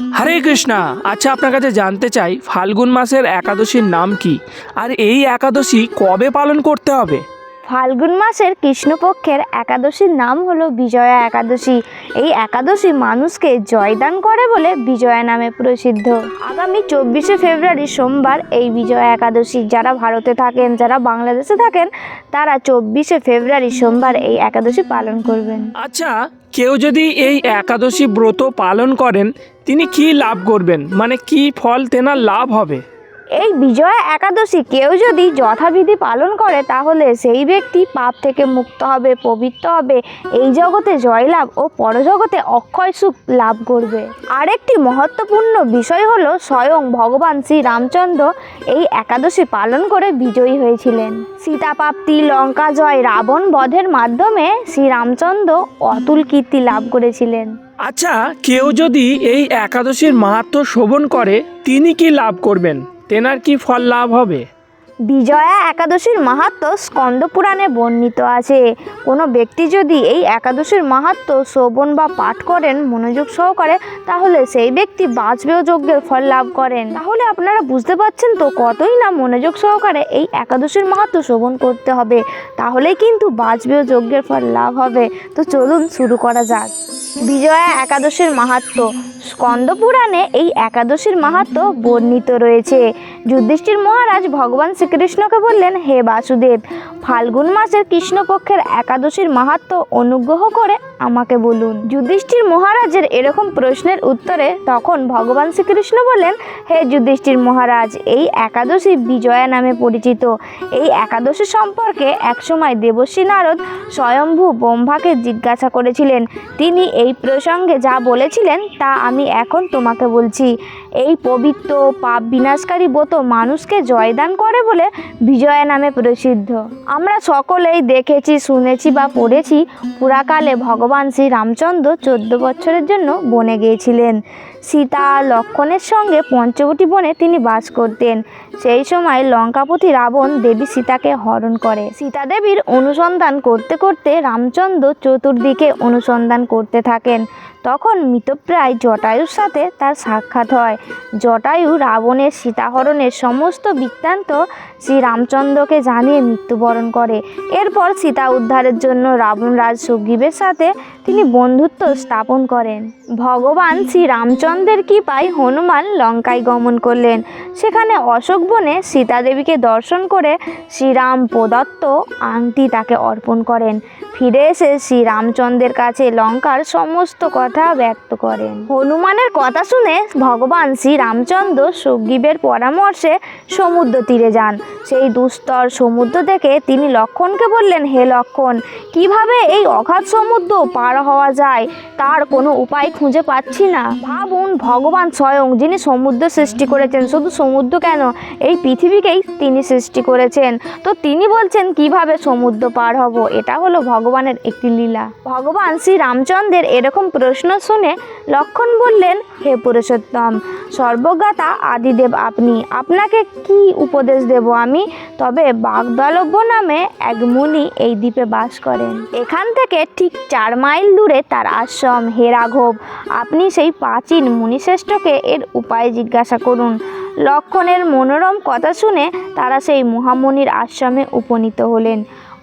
হরে কৃষ্ণা আচ্ছা আপনার কাছে জানতে চাই, ফাল্গুন মাসের একাদশীর নাম কি? আর এই একাদশী কবে পালন করতে হবে? ফাল্গুন মাসের কৃষ্ণপক্ষের একাদশীর নাম হলো বিজয়া একাদশী। এই একাদশী মানুষকে জয়দান করে বলে বিজয়া নামে প্রসিদ্ধ। আগামী চব্বিশে ফেব্রুয়ারি সোমবার এই বিজয়া একাদশী। যারা ভারতে থাকেন, যারা বাংলাদেশে থাকেন, তারা চব্বিশে ফেব্রুয়ারি সোমবার এই একাদশী পালন করবেন। আচ্ছা কেউ যদি এই একাদশী ব্রত পালন করেন, তিনি কি লাভ করবেন? মানে কি ফল তেনার লাভ হবে? এই বিজয়া একাদশী কেউ যদি যথাবিধি পালন করে, তাহলে সেই ব্যক্তি পাপ থেকে মুক্ত হবে, পবিত্র হবে। এই জগতে জয়লাভ ও পরজগতে অক্ষয় সুখ লাভ করবে। আরেকটি মহত্বপূর্ণ বিষয় হলো স্বয়ং ভগবান শ্রীরামচন্দ্র এই একাদশী পালন করে বিজয়ী হয়েছিলেন। সীতাপ্রাপ্তি লঙ্কা জয় রাবণ বধের মাধ্যমে শ্রীরামচন্দ্র অতুল কীর্তি লাভ করেছিলেন। আচ্ছা কেউ যদি এই একাদশীর মাহাত্ম শোভন করে, তিনি কি লাভ করবেন? তেনার কি ফল লাভ হবে? বিজয়া একাদশীর মাহাত্ম স্কন্দ পুরাণে বর্ণিত আছে। কোনো ব্যক্তি যদি এই একাদশীর মাহাত্ম শ্রবণ বা পাঠ করেন, মনোযোগ সহকারে, তাহলে সেই ব্যক্তি বাঁচবেও যজ্ঞের ফল লাভ করেন। তাহলে আপনারা বুঝতে পারছেন তো কতই না মনোযোগ সহকারে এই একাদশীর মাহাত্ম শ্রবণ করতে হবে। তাহলেই কিন্তু বাঁচবেও যজ্ঞের ফল লাভ হবে। তো চলুন শুরু করা যাক। বিজয়া একাদশীর মাহাত্ম। স্কন্দ পুরাণে এই একাদশীর মাহাত্ম বর্ণিত রয়েছে। যুধিষ্ঠির মহারাজ ভগবান শ্রীকৃষ্ণকে বললেন হে বাসুদেব ফাল্গুন মাসের কৃষ্ণপক্ষের একাদশীর মাহাত্ম অনুগ্রহ করে আমাকে বলুন। যুধিষ্ঠির মহারাজের এরকম প্রশ্নের উত্তরে তখন ভগবান শ্রীকৃষ্ণ বলেন, হে যুধিষ্ঠির মহারাজ, এই একাদশী বিজয়া নামে পরিচিত। এই একাদশী সম্পর্কে একসময় দেবশ্রী নারদ স্বয়ম্ভু ব্রহ্মাকে জিজ্ঞাসা করেছিলেন। তিনি এই প্রসঙ্গে যা বলেছিলেন তা আমি এখন তোমাকে বলছি। এই পবিত্র, পাপ বিনাশকারী ব্রত মানুষকে জয়দান করে বলে বিজয়া নামে প্রসিদ্ধ। আমরা সকলেই দেখেছি, শুনেছি বা পড়েছি, পুরাকালে ভগবান শ্রী রামচন্দ্র চোদ্দ বছরের জন্য বনে গিয়েছিলেন। সীতা লক্ষণের সঙ্গে পঞ্চবটি বনে তিনি বাস করতেন। সেই সময় লঙ্কাপতি রাবণ দেবী সীতাকে হরণ করে। সীতা দেবীর অনুসন্ধান করতে করতে রামচন্দ্র চতুর্দিকে অনুসন্ধান করতে থাকেন। তখন মৃতপ্রায় জটায়ুর সাথে তার সাক্ষাৎ হয়। জটায়ু রাবণের সীতাহরণের সমস্ত বৃত্তান্ত শ্রীরামচন্দ্রকে জানিয়ে মৃত্যুবরণ করে। এরপর সীতা উদ্ধারের জন্য রাবণ রাজ সুগ্রীবের সাথে তিনি বন্ধুত্ব স্থাপন করেন। ভগবান শ্রীরামচন্দ্রের কৃপায় হনুমান লঙ্কায় গমন করলেন। সেখানে অশোক বনে সীতা দেবীকে দর্শন করে শ্রীরাম প্রদত্ত আংটি তাকে অর্পণ করেন। ফিরে এসে শ্রীরামচন্দ্রের কাছে লঙ্কার সমস্ত কথা ব্যক্ত করেন। হনুমানের কথা শুনে ভগবান শ্রীরামচন্দ্র সুগ্রীবের পরামর্শে সমুদ্র তীরে যান। সেই দুস্তর সমুদ্র দেখে তিনি লক্ষণকে বললেন, হে লক্ষণ, কীভাবে এই অগাধ সমুদ্র পার হওয়া যায়, তার কোনো উপায় খুঁজে পাচ্ছি না। ভাবুন, ভগবান স্বয়ং যিনি সমুদ্র সৃষ্টি করেছেন, শুধু সমুদ্র কেন, এই পৃথিবীকেই তিনি সৃষ্টি করেছেন। তো তিনি বলছেন, কীভাবে সমুদ্র পার হব? এটা হলো ভগবানের একটি লীলা। ভগবান শ্রী রামচন্দ্রের এরকম প্রশ্ন শুনে লক্ষণ বললেন, হে পুরুষোত্তম, সর্বজ্ঞাতা আদিদেব আপনি। আপনাকে কি উপদেশ দেব আমি? তবে বাগদলব্য নামে এক মুনি এই দ্বীপে বাস করেন। এখান থেকে ঠিক চার মাইল দূরে তার আশ্রম। হে রাঘব, আপনি সেই প্রাচীন মুনিশ্রেষ্ঠকে এর উপায় জিজ্ঞাসা করুন। লক্ষণের মনোরম কথা শুনে তারা সেই মহামুনির আশ্রমে উপনীত হলেন।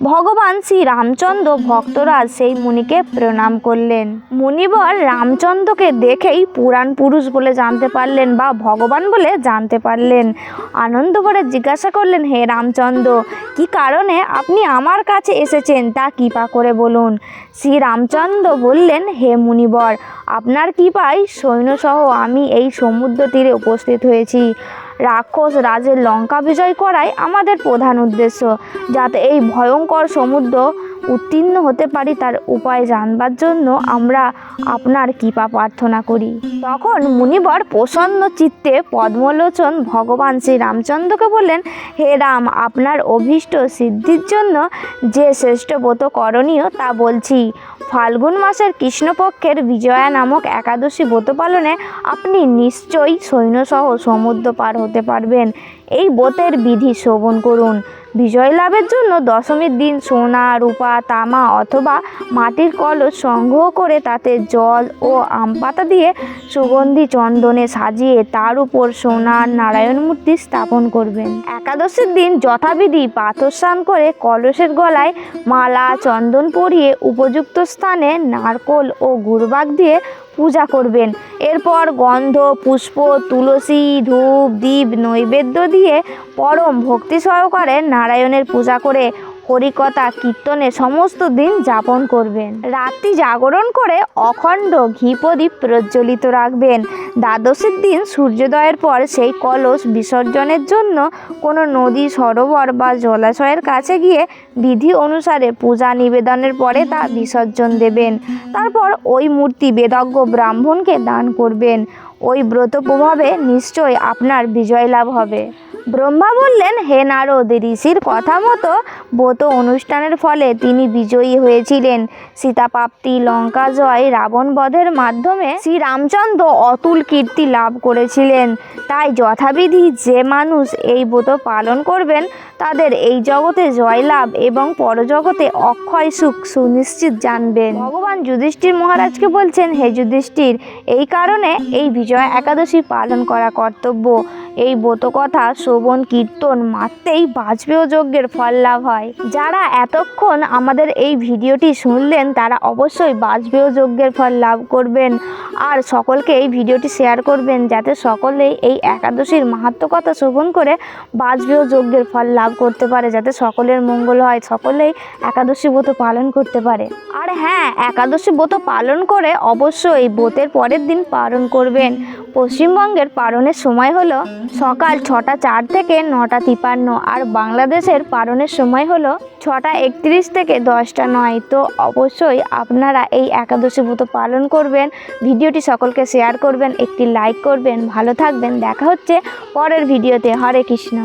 ভগবান শ্রী রামচন্দ্র ভক্তরাজ সেই মুনিকে প্রণাম করলেন। মুনিবর রামচন্দ্রকে দেখেই পুরাণ পুরুষ বলে জানতে পারলেন বা ভগবান বলে জানতে পারলেন। আনন্দ করে জিজ্ঞাসা করলেন, হে রামচন্দ্র, কি কারণে আপনি আমার কাছে এসেছেন? তা কৃপা করে বলুন। শ্রী রামচন্দ্র বললেন, হে মুনিবর, আপনার কৃপায় সৈন্যসহ আমি এই সমুদ্র তীরে উপস্থিত হয়েছি। রাক্ষস রাজের লঙ্কা বিজয় করাই আমাদের প্রধান উদ্দেশ্য। যাতে এই ভয়ঙ্কর সমুদ্র উত্তীর্ণ হতে পারি, তার উপায় জানবার জন্য আমরা আপনার কৃপা প্রার্থনা করি। তখন মুনিবর প্রসন্ন চিত্তে পদ্মলোচন ভগবান শ্রী রামচন্দ্রকে বললেন, হে রাম, আপনার অভীষ্ট সিদ্ধির জন্য যে শ্রেষ্ঠ ব্রত করণীয় তা বলছি। ফাল্গুন মাসের কৃষ্ণপক্ষের বিজয়া নামক একাদশী ব্রত পালনে আপনি নিশ্চয়ই সৈন্যসহ সমুদ্র পার হতে হতে পারবেন। এই ব্রতের বিধি শ্রবণ করুন। বিজয় লাভের জন্য দশমীর দিন সোনা, রূপা, তামা অথবা মাটির কলস সংগ্রহ করে তাতে জল ও আম পাতা দিয়ে সুগন্ধি চন্দনে সাজিয়ে তার উপর সোনার নারায়ণ মূর্তি স্থাপন করবেন। একাদশীর দিন যথাবিধি পাথর স্নান করে কলসের গলায় মালা, চন্দন পরিয়ে উপযুক্ত স্থানে নারকোল ও গুড়বাগ দিয়ে পূজা করবেন। এরপর গন্ধ, পুষ্প, তুলসী, ধূপ, দীপ, নৈবেদ্য দিয়ে পরম ভক্তি সহকারে নারায়ণের পূজা করে হরিকথা, কীর্তনে সমস্ত দিন যাপন করবেন। রাত্রি জাগরণ করে অখণ্ড ঘি প্রদীপ প্রজ্বলিত রাখবেন। দ্বাদশীর দিন সূর্যোদয়ের পর সেই কলস বিসর্জনের জন্য কোনো নদী, সরোবর বা জলাশয়ের কাছে গিয়ে বিধি অনুসারে পূজা নিবেদনের পরে তা বিসর্জন দেবেন। তারপর ওই মূর্তি বেদজ্ঞ ব্রাহ্মণকে দান করবেন। ওই ব্রত প্রভাবে নিশ্চয় আপনার বিজয় লাভ হবে। ব্রহ্মা বললেন, হে নারদ, ঋষির কথা মতো ব্রত অনুষ্ঠানের ফলে তিনি বিজয়ী হয়েছিলেন। সীতাপ্রাপ্তি লঙ্কা জয় রাবণ বধের মাধ্যমে শ্রীরামচন্দ্র অতুল কীর্তি লাভ করেছিলেন। তাই যথাবিধি যে মানুষ এই ব্রত পালন করবেন তাদের এই জগতে জয়লাভ এবং পরজগতে অক্ষয় সুখ সুনিশ্চিত জানবেন। ভগবান যুধিষ্ঠির মহারাজকে বলছেন, হে যুধিষ্ঠির, এই কারণে এই বিজয়া একাদশী পালন করা কর্তব্য। এই ব্রত কথা শ্রবণ, কীর্তন মারতেই বাজপেয় যজ্ঞের ফল লাভ হয়। যারা এতক্ষণ আমাদের এই ভিডিওটি শুনলেন, তারা অবশ্যই বাজপেয় যজ্ঞের ফল লাভ করবেন। আর সকলকে এই ভিডিওটি শেয়ার করবেন, যাতে সকলে এই একাদশীর মাহাত্ম কথা শ্রবণ করে বাজপেয় যজ্ঞের ফল লাভ করতে পারে, যাতে সকলের মঙ্গল হয়। সকলেই একাদশী ব্রত পালন করতে পারে। আর হ্যাঁ একাদশী ব্রত পালন করে অবশ্যই ব্রতের পরের দিন পালন করবেন। পশ্চিমবঙ্গের পালনের সময় হলো সকাল ছটা চার থেকে নটা তিপান্ন, আর বাংলাদেশের পালনের সময় হলো ছটা একত্রিশ থেকে দশটা নয়। তো অবশ্যই আপনারা এই একাদশী ব্রত পালন করবেন। ভিডিওটি সকলকে শেয়ার করবেন, একটি লাইক করবেন। ভালো থাকবেন। দেখা হচ্ছে পরের ভিডিওতে। হরে কৃষ্ণ।